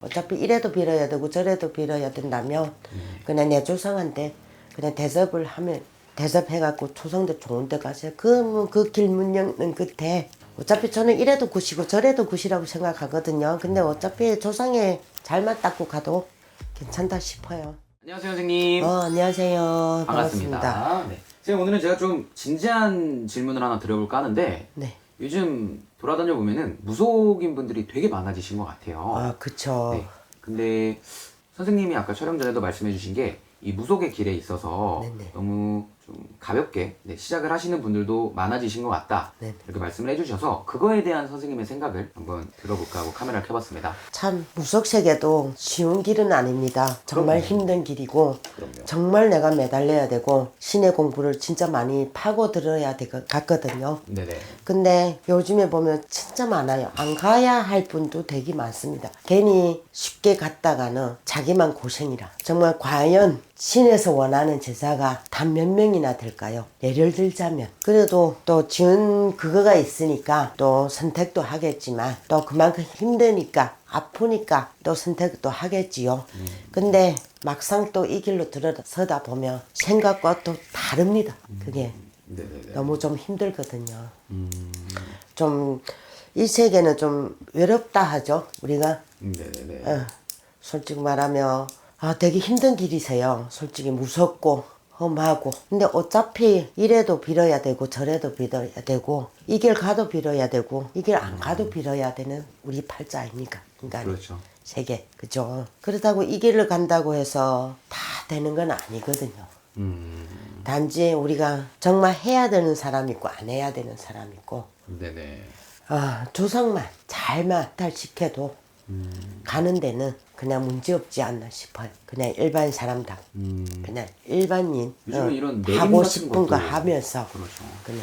어차피 이래도 빌어야 되고 저래도 빌어야 된다면 그냥 내 조상한테 그냥 대접을 하면 대접해갖고 초성대 좋은 데 가세요. 그그 길문 엮는 끝에 어차피 저는 이래도 굿이고 저래도 굿이라고 생각하거든요. 근데 어차피 조상에 잘만 닦고 가도 괜찮다 싶어요. 안녕하세요 선생님 어, 안녕하세요. 반갑습니다. 반갑습니다. 네. 선생님 오늘은 제가 좀 진지한 질문을 하나 드려볼까 하는데 네. 요즘 돌아다녀 보면은 무속인 분들이 되게 많아지신 것 같아요. 아, 그쵸. 네. 근데 선생님이 아까 촬영 전에도 말씀해 주신 게 이 무속의 길에 있어서 네네. 너무 좀 가볍게 네, 시작을 하시는 분들도 많아지신 것 같다 네네. 이렇게 말씀을 해주셔서 그거에 대한 선생님의 생각을 한번 들어볼까 하고 카메라를 켜봤습니다. 참 무속세계도 쉬운 길은 아닙니다. 정말 그럼요. 힘든 길이고 그럼요. 정말 내가 매달려야 되고 신의 공부를 진짜 많이 파고 들어야 될 것 같거든요. 네네. 근데 요즘에 보면 진짜 많아요. 안 가야 할 분도 되게 많습니다. 괜히 쉽게 갔다가는 자기만 고생이라. 정말 과연 신에서 원하는 제자가 단 몇 명이나 될까요? 예를 들자면. 그래도 또 지은 그거가 있으니까 또 선택도 하겠지만 또 그만큼 힘드니까 아프니까 또 선택도 하겠지요. 근데 막상 또 이 길로 들어서다 보면 생각과 또 다릅니다. 그게. 네네네. 너무 좀 힘들거든요. 좀이 세계는 좀 외롭다 하죠. 우리가 네네네. 어, 솔직히 말하면 아 되게 힘든 길이세요. 솔직히 무섭고 험하고 근데 어차피 이래도 빌어야 되고 저래도 빌어야 되고 이 길 가도 빌어야 되고 이 길 안 가도 빌어야 되는 우리 팔자 아닙니까 인간이 그렇죠. 세계 그죠 그렇다고 이 길을 간다고 해서 다 되는 건 아니거든요 음. 단지 우리가 정말 해야 되는 사람 있고 안 해야 되는 사람 있고 네네. 아, 조상만 잘만 달시켜도 가는 데는 그냥 문제 없지 않나 싶어요. 그냥 일반 사람당 음. 그냥 일반인 요즘은 어, 이런 내림 하고 같은 싶은 거 것도 하면서 그렇죠. 그냥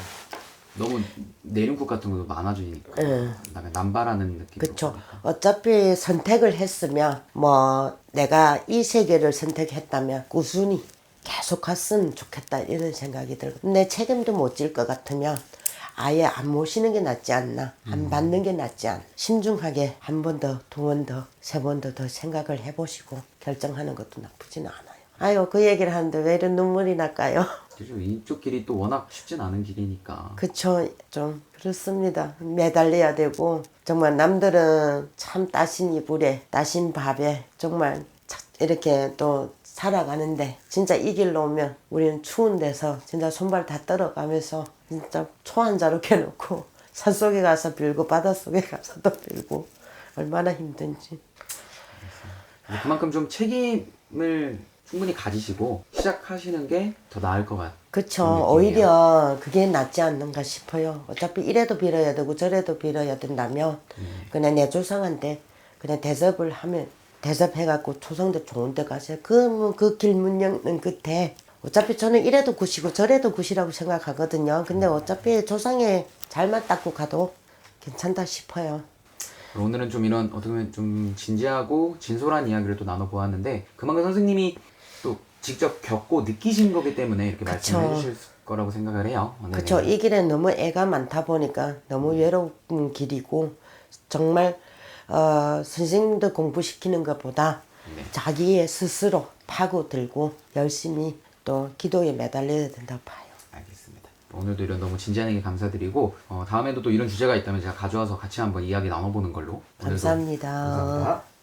너무 내림국 같은 것도 많아지니까 응. 그다음에 남발하는 느낌. 그쵸. 어차피 선택을 했으면 뭐 내가 이 세계를 선택했다면 꾸준히 계속 갔으면 좋겠다 이런 생각이 들고 내 책임도 못 질 것 같으면 아예 안 모시는 게 낫지 않나 안 받는 게 낫지 않나 신중하게 한 번 더 두 번 더 세 번 더 더 생각을 해보시고 결정하는 것도 나쁘지는 않아요 아유 그 얘기를 하는데 왜 이런 눈물이 날까요? 그죠. 이쪽 길이 또 워낙 쉽진 않은 길이니까. 그쵸 좀 그렇습니다 매달려야 되고 정말 남들은 참 따신 이불에 따신 밥에 정말 차- 이렇게 또 살아가는데 진짜 이 길로 오면 우리는 추운 데서 진짜 손발 다 떨어가면서 진짜 초 한 자루 켜놓고 산속에 가서 빌고 바닷속에 가서도 빌고 얼마나 힘든지 그만큼 좀 책임을 충분히 가지시고 시작하시는 게 더 나을 것 같아요. 그쵸. 오히려 그게 낫지 않는가 싶어요. 어차피 이래도 빌어야 되고 저래도 빌어야 된다면 그냥 내 조상한테 그냥 대접을 하면 대접해갖고 초성대 좋은 데 가세요. 그그 길문 엮는 끝에 어차피 저는 이래도 굿이고 저래도 굿이라고 생각하거든요. 근데 어차피 조상에 잘만 닦고 가도 괜찮다 싶어요. 오늘은 좀 이런 어떻게 보면 좀 진지하고 진솔한 이야기를 또 나눠보았는데 그만큼 선생님이 또 직접 겪고 느끼신 거기 때문에 이렇게 그쵸. 말씀해 주실 거라고 생각을 해요. 그쵸. 이 길에 너무 애가 많다 보니까 너무 외로운 길이고 정말 어, 선생님들 공부시키는 것보다 네. 자기의 스스로 파고들고 열심히 또 기도에 매달려야 된다고 봐요. 알겠습니다. 오늘도 이런 너무 진지한 얘기 감사드리고 어, 다음에도 또 이런 주제가 있다면 제가 가져와서 같이 한번 이야기 나눠보는 걸로. 오늘도 감사합니다. 감사합니다.